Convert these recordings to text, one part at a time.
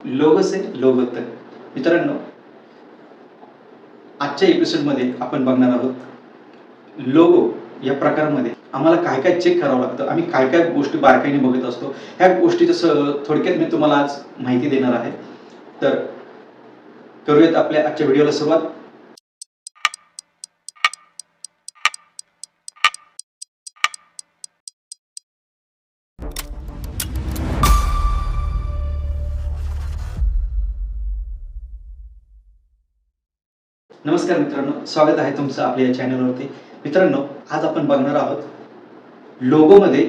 Logo से logo मित्रांनो आजच्या एपिसोडमध्ये आपण बघणार आहोत लोगो या प्रकारामध्ये आम्हाला काय काय चेक करावं लागतं आम्ही काय काय गोष्टी बारकाईने बघत असतो ह्या गोष्टीचं स थोडक्यात मी तुम्हाला आज माहिती देणार आहे. तर करूयात आपल्या आजच्या व्हिडिओला सुरुवात. नमस्कार मित्रांनो स्वागत आहे तुमचं आपल्या या चॅनलवरती मित्रांनो आज आपण बघणार आहोत लोगोमध्ये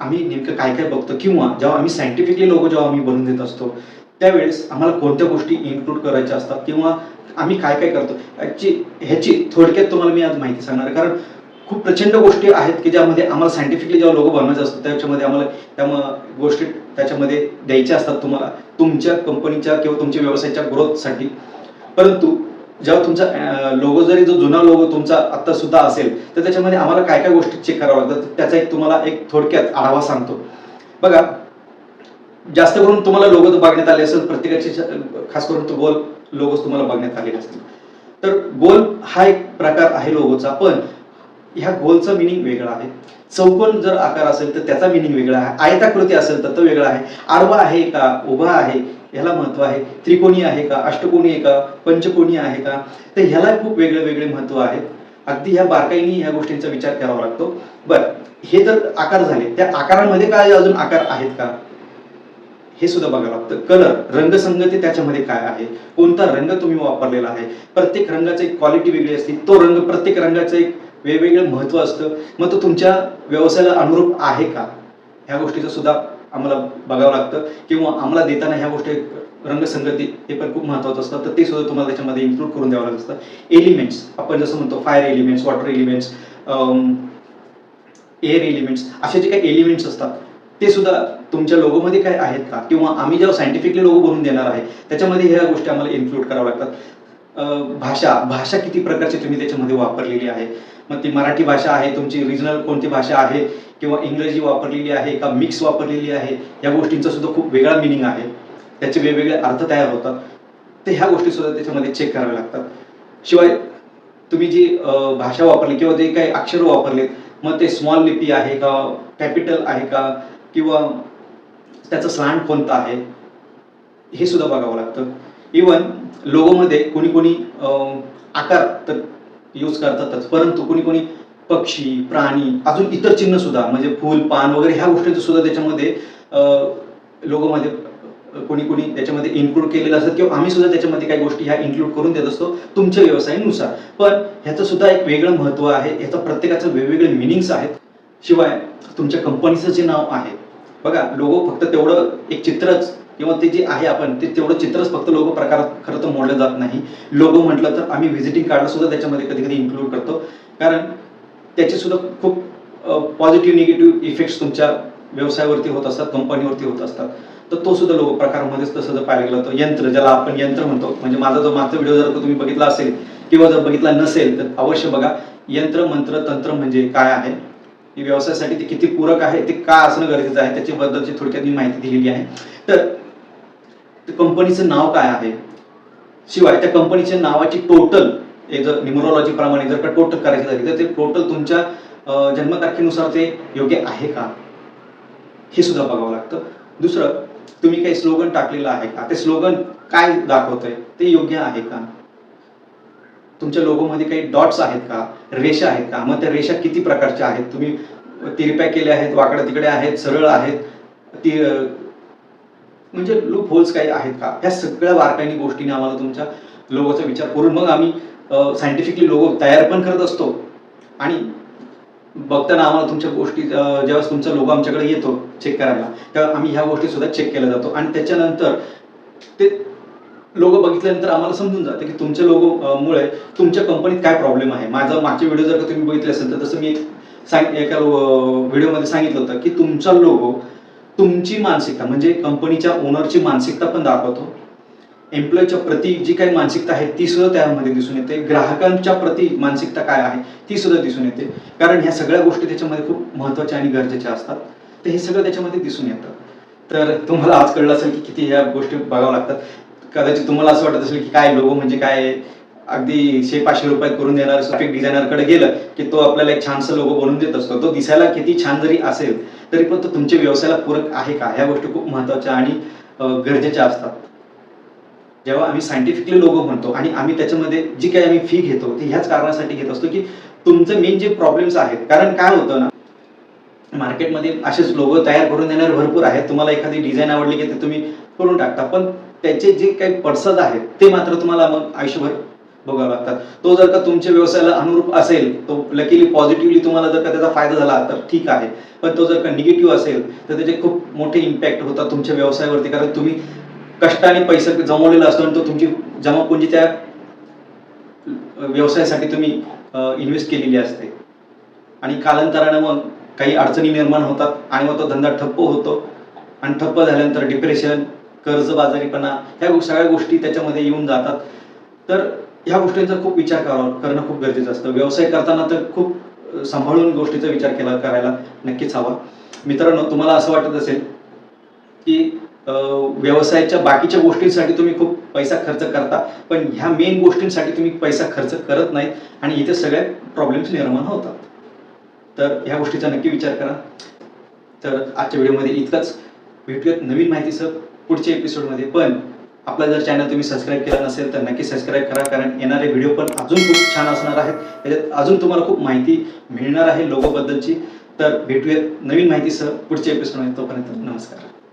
आम्ही नेमकं काय काय बघतो किंवा जेव्हा आम्ही सायंटिफिकली लोगो जेव्हा आम्ही बनवून देत असतो त्यावेळेस आम्हाला कोणत्या गोष्टी इन्क्लूड करायच्या असतात किंवा आम्ही काय काय करतो याची ह्याची थोडक्यात तुम्हाला मी आज माहिती सांगणार कारण खूप प्रचंड गोष्टी आहेत की ज्यामध्ये आम्हाला सायंटिफिकली जेव्हा लोगो बनवायचा असतो त्याच्यामध्ये आम्हाला त्या गोष्टी त्याच्यामध्ये द्यायच्या असतात तुम्हाला तुमच्या कंपनीच्या किंवा तुमच्या व्यवसायाच्या ग्रोथसाठी परंतु जेव्हा तुमचा लोगो जरी जो जुना लोगो तुमचा आता सुद्धा असेल तर त्याच्यामध्ये आम्हाला काय काय गोष्टी चेक कराव्या लागतात त्याचा एक तुम्हाला एक थोडक्यात आढावा सांगतो. बघा जास्त करून तुम्हाला लोगो बघण्यात आले असेल प्रत्येकाचे खास करून तो गोल लोगोज तुम्हाला बघण्यात आलेले असतील. तर गोल हा एक प्रकार आहे लोगोचा पण ह्या गोलचा मिनिंग वेगळा आहे. चौकोन जर आकार असेल तर त्याचा मिनिंग वेगळा आहे. आयताकृती असेल तर तो वेगळा आहे. आडवा आहे का? उभा आहे. ह्याला महत्त्व आहे. त्रिकोणी आहे का? अष्टकोणी आहे का? पंचकोणी आहे का? तर ह्याला खूप वेगळे वेगळे महत्त्व आहे अगदी ह्या बारकाईने ह्या गोष्टींचा विचार करावा लागतो. बर हे जर आकार झाले त्या आकारांमध्ये काय अजून आकार आहेत का? हे सुद्धा बघावं लागतं. कलर रंगसंगती त्याच्यामध्ये काय आहे? कोणता रंग तुम्ही वापरलेला आहे? प्रत्येक रंगाची एक क्वालिटी वेगळी असते. तो रंग प्रत्येक रंगाचं एक वेगवेगळं महत्त्व असतं. मग तो तुमच्या व्यवसायाला अनुरूप आहे का? ह्या गोष्टीचा सुद्धा आम्हाला बघावं लागतं. किंवा आम्हाला देताना ह्या गोष्टी रंगसंगती हे पण खूप महत्वाचं असतं. तर ते सुद्धा तुम्हाला त्याच्यामध्ये इन्क्लूड करून द्यावं लागत. असतं एलिमेंट्स आपण जसं म्हणतो fire elements water elements air elements असे जे काही एलिमेंट्स असतात ते सुद्धा तुमच्या लोगोमध्ये काय आहेत का? किंवा आम्ही जेव्हा सायंटिफिकली लोगो बनवून देणार आहे त्याच्यामध्ये ह्या गोष्टी आम्हाला इन्क्लूड कराव्या लागतात. भाषा. भाषा किती प्रकारची तुम्ही त्याच्यामध्ये वापरलेली आहे? मग ती मराठी भाषा आहे तुमची रिजनल कोणती भाषा आहे किंवा इंग्रजी वापरलेली आहे का मिक्स वापरलेली आहे या गोष्टींचा सुद्धा खूप वेगळा मिनिंग आहे. त्याचे वेगवेगळे अर्थ तयार होतात. ते ह्या गोष्टी सुद्धा त्याच्यामध्ये चेक कराव्या लागतात. शिवाय तुम्ही जी भाषा वापरली किंवा जे काही अक्षर वापरलेत मग ते स्मॉल लिपी आहे का कॅपिटल आहे का किंवा त्याचं स्लांट कोणतं आहे हे सुद्धा बघावं लागतं. इवन लोगोमध्ये कोणी कोणी अं, आकार तर यूज करतातच परंतु कोणी कोणी पक्षी प्राणी अजून इतर चिन्ह सुद्धा म्हणजे फूल पान वगैरे ह्या गोष्टींचं सुद्धा त्याच्यामध्ये लोगोमध्ये कोणी कोणी त्याच्यामध्ये इन्क्लूड केलेलं असतात किंवा आम्ही सुद्धा त्याच्यामध्ये काही गोष्टी ह्या इन्क्लूड करून देत असतो तुमच्या व्यवसायानुसार. पण ह्याचं सुद्धा एक वेगळं महत्त्व आहे. ह्याचं प्रत्येकाचं वेगवेगळे मिनिंग्स आहेत. शिवाय तुमच्या कंपनीचं जे नाव आहे बघा लोगो फक्त तेवढं एक चित्रच किंवा ते जे आहे आपण ते तेवढं चित्रच फक्त लोगो प्रकारात खरं तर मोडलं जात नाही. लोगो म्हटलं तर आम्ही व्हिजिटिंग कार्ड सुद्धा त्याच्यामध्ये कधी कधी इन्क्लूड करतो. कारण त्याचे सुद्धा खूप पॉझिटिव्ह निगेटिव्ह इफेक्ट्स तुमच्या व्यवसायावरती होत असतात कंपनीवरती होत असतात. तर तो सुद्धा लोगो प्रकारमध्येच तसं जर पाहायला गेलं तर यंत्र ज्याला आपण यंत्र म्हणतो म्हणजे माझा जो मागचा व्हिडिओ जर तुम्ही बघितला असेल किंवा जर बघितला नसेल तर अवश्य बघा. यंत्र मंत्र तंत्र म्हणजे काय आहे? व्यवसायासाठी ते किती पूरक आहे? ते का असणं गरजेचं आहे? त्याच्याबद्दलची थोडक्यात मी माहिती दिलेली आहे. तर कंपनीचं नाव काय आहे? शिवाय त्या कंपनीच्या नावाची टोटल जर न्युमरोलॉजी प्रमाणे जर का टोटल करायची झाली तर ते टोटल तुमच्या जन्मतारखेनुसार ते योग्य आहे का? हे सुद्धा बघावं लागतं. दुसरं तुम्ही काही स्लोगन टाकलेलं आहे का? ते स्लोगन काय दाखवतंय? ते योग्य आहे का? तुमच्या लोगोमध्ये काही डॉट्स आहेत का? रेषा आहेत का? मग त्या रेषा किती प्रकारच्या आहेत? तुम्ही तिरप्या केल्या आहेत वाकड्या तिकडे आहेत सरळ आहेत ती म्हणजे लूप होल्स काही आहेत का? ह्या सगळ्या बारकाईने गोष्टीने आम्हाला तुमच्या लोगोचा विचार करून मग आम्ही सायंटिफिकली लोगो तयार पण करत असतो. आणि बघताना आम्हाला तुमच्या गोष्टी जेव्हा ज्यावेळेस तुमचा लोगो आमच्याकडे येतो चेक करायला तेव्हा आम्ही ह्या गोष्टी सुद्धा चेक केल्या जातो. आणि त्याच्यानंतर ते लोगो बघितल्यानंतर आम्हाला समजून जातं की तुमच्या लोगो मुळे तुमच्या कंपनीत काय प्रॉब्लेम आहे. माझा मागचे व्हिडिओ जर का तुम्ही बघितले असेल तर तसं मी सांग एका व्हिडिओमध्ये सांगितलं होतं की तुमचा लोगो तुमची मानसिकता म्हणजे कंपनीच्या ओनरची मानसिकता पण दाखवतो. एम्प्लॉईच्या प्रती जी काही मानसिकता आहे ती सुद्धा त्यामध्ये दिसून येते. ग्राहकांच्या प्रती मानसिकता काय आहे ती सुद्धा दिसून येते. कारण ह्या सगळ्या गोष्टी त्याच्यामध्ये खूप महत्त्वाच्या आणि गरजेच्या असतात. तर हे सगळं त्याच्यामध्ये दिसून येतं. तर तुम्हाला आज कळलं असेल की किती ह्या गोष्टी बघाव्या लागतात. कदाचित तुम्हाला असं वाटत असेल की काय लोगो म्हणजे काय अगदी शे पाचशे रुपयात करून देणार ग्राफिक डिझायनरकडे गेलं की तो आपल्याला एक छानसं लोगो बनवून देत असतो. तो दिसायला किती छान जरी असेल तरी पण तो तुमच्या व्यवसायाला पूरक आहे का? ह्या गोष्टी खूप महत्त्वाच्या आणि गरजेच्या असतात. जेव्हा आम्ही सायंटिफिकली लोगो म्हणतो आणि आम्ही त्याच्यामध्ये जी काही आम्ही फी घेतो ती ह्याच कारणासाठी घेत असतो की तुमचं मेन जे प्रॉब्लेम्स आहेत कारण काय होतं ना मार्केटमध्ये असेच लोगो तयार करून देणारे भरपूर आहेत. तुम्हाला एखादी डिझाईन आवडली की ते तुम्ही करून टाकता. पण त्याचे जे काही पडसद आहेत ते मात्र तुम्हाला मग आयुष्यभर बघावं लागतात. तो जर का तुमच्या व्यवसायाला अनुरूप असेल तो लकीली पॉझिटिव्हली तुम्हाला जर का त्याचा फायदा झाला तर ठीक आहे. पण तो जर का निगेटिव्ह असेल तर त्याचे खूप मोठे इम्पॅक्ट होतात तुमच्या व्यवसायावरती. कारण तुम्ही कष्टाने पैसा जमवलेला असतो आणि तो तुमची जमापुंजी त्या व्यवसायासाठी तुम्ही इन्व्हेस्ट केलेली असते. आणि कालांतरानं मग काही अडचणी निर्माण होतात आणि मग तो धंदा ठप्प होतो. आणि ठप्प झाल्यानंतर डिप्रेशन कर्जबाजारीपणा ह्या सगळ्या गोष्टी त्याच्यामध्ये येऊन जातात. तर ह्या गोष्टींचा खूप विचार करावा करणं खूप गरजेचं असतं. व्यवसाय करताना तर खूप सांभाळून गोष्टीचा विचार केला करायला नक्कीच हवा. मित्रांनो तुम्हाला असं वाटत असेल की व्यवसायाच्या बाकीच्या गोष्टींसाठी तुम्ही खूप पैसा खर्च करता पण ह्या मेन गोष्टींसाठी तुम्ही पैसा खर्च करत नाही आणि इथे सगळ्या प्रॉब्लेम्स निर्माण होतात. तर ह्या गोष्टीचा नक्की विचार करा. तर आजच्या व्हिडिओमध्ये इतकंच. भेटूयात नवीन माहितीसह पुढच्या एपिसोडमध्ये पण आपला जर चॅनल तुम्ही सबस्क्राईब केला नसेल तर नक्की सबस्क्राईब करा कारण येणारे व्हिडिओ पण अजून खूप छान असणार आहेत. त्याच्यात अजून तुम्हाला खूप माहिती मिळणार आहे लोगोबद्दलची. तर भेटूयात नवीन माहितीसह पुढच्या एपिसोडमध्ये तोपर्यंत नमस्कार.